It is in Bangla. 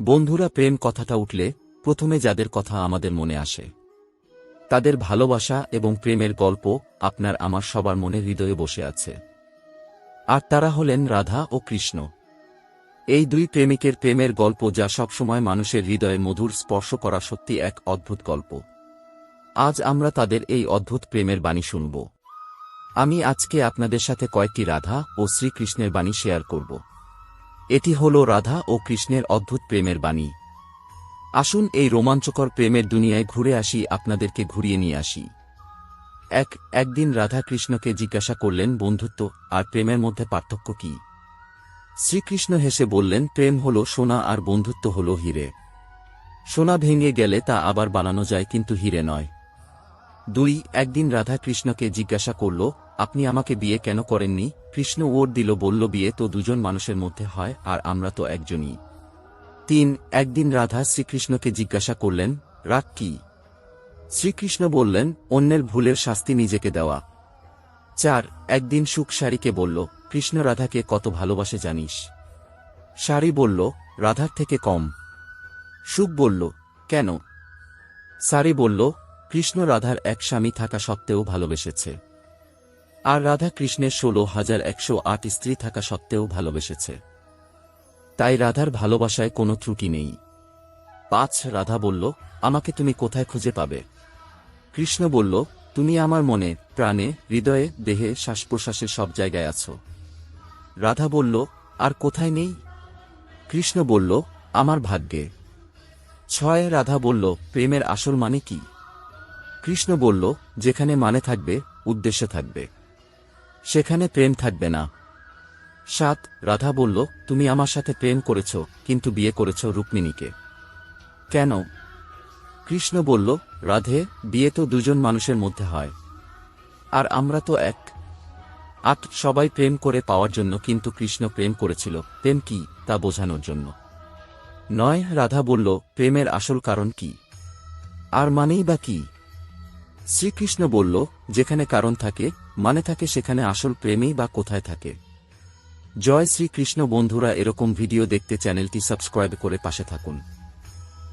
বন্ধুরা, প্রেম কথাটা উঠলে প্রথমে যাদের কথা আমাদের মনে আসে, তাদের ভালোবাসা এবং প্রেমের গল্প আপনার আমার সবার মনে হৃদয়ে বসে আছে। আর তারা হলেন রাধা ও কৃষ্ণ। এই দুই প্রেমিকের প্রেমের গল্প যা সবসময় মানুষের হৃদয়ে মধুর স্পর্শ করা সত্যি এক অদ্ভুত গল্প। আজ আমরা তাদের এই অদ্ভুত প্রেমের বাণী শুনব। আমি আজকে আপনাদের সাথে কয়েকটি রাধা ও শ্রীকৃষ্ণের বাণী শেয়ার করব। এটি হল রাধা ও কৃষ্ণের অদ্ভুত প্রেমের বাণী। আসুন এই রোমাঞ্চকর প্রেমের দুনিয়ায় ঘুরে আসি, আপনাদেরকে ঘুরিয়ে নিয়ে আসি। এক, একদিন রাধা কৃষ্ণকে জিজ্ঞাসা করলেন, বন্ধুত্ব আর প্রেমের মধ্যে পার্থক্য কি? শ্রীকৃষ্ণ হেসে বললেন, প্রেম হল সোনা আর বন্ধুত্ব হল হিরে। সোনা ভেঙে গেলে তা আবার বানানো যায়, কিন্তু হিরে নয়। দুই, একদিন রাধা কৃষ্ণকে জিজ্ঞাসা করল, আপনি আমাকে বিয়ে কেন করেননি? কৃষ্ণ ওর দিল, বলল, বিয়ে তো দুজন মানুষের মধ্যে হয়, আর আমরা তো একজনই। তিন, একদিন রাধা শ্রীকৃষ্ণকে জিজ্ঞাসা করলেন রাগ কি? শ্রীকৃষ্ণ বললেন, অন্যের ভুলের শাস্তি নিজেকে দেওয়া। চার, একদিন সুখ শাড়িকে বলল, কৃষ্ণ রাধাকে কত ভালোবাসে জানিস? শাড়ি বলল, রাধার থেকে কম। সুখ বলল, কেন? সারি বলল কৃষ্ণ রাধার এক স্বামী থাকা সত্ত্বেও ভালোবেসেছে। আর রাধা কৃষ্ণের ষোলো হাজার একশো আট স্ত্রী থাকা সত্ত্বেও ভালোবেসেছে। তাই রাধার ভালোবাসায় কোনো ত্রুটি নেই। পাঁচ, রাধা বলল, আমাকে তুমি কোথায় খুঁজে পাবে? কৃষ্ণ বলল, তুমি আমার মনে, প্রাণে, হৃদয়ে, দেহে শ্বাস প্রশ্বাসের সব জায়গায় আছো। রাধা বলল, আর কোথায় নেই? কৃষ্ণ বলল, আমার ভাগ্যে। ছয়, রাধা বলল, প্রেমের আসল মানে কি? কৃষ্ণ বলল, যেখানে মানে থাকবে, উদ্দেশ্য থাকবে। সেখানে প্রেম থাকবে না। সাত, রাধা বলল, তুমি আমার সাথে প্রেম করেছ, কিন্তু বিয়ে করেছ রুক্মিণীকে। কেন? কৃষ্ণ বলল, রাধে, বিয়ে তো দুজন মানুষের মধ্যে হয়। আর আমরা তো এক। আট, সবাই প্রেম করে পাওয়ার জন্য কিন্তু কৃষ্ণ প্রেম করেছিল। প্রেম কি, তা বোঝানোর জন্য। নয়, রাধা বলল, প্রেমের আসল কারণ কি? আর মানেই বা কি? শ্রীকৃষ্ণ বলল, যেখানে কারণ থাকে মানে থাকে সেখানে আসল প্রেমেই বা কোথায় থাকে? জয় শ্রীকৃষ্ণ বন্ধুরা, এরকম ভিডিও দেখতে চ্যানেলটি সাবস্ক্রাইব করে পাশে থাকুন।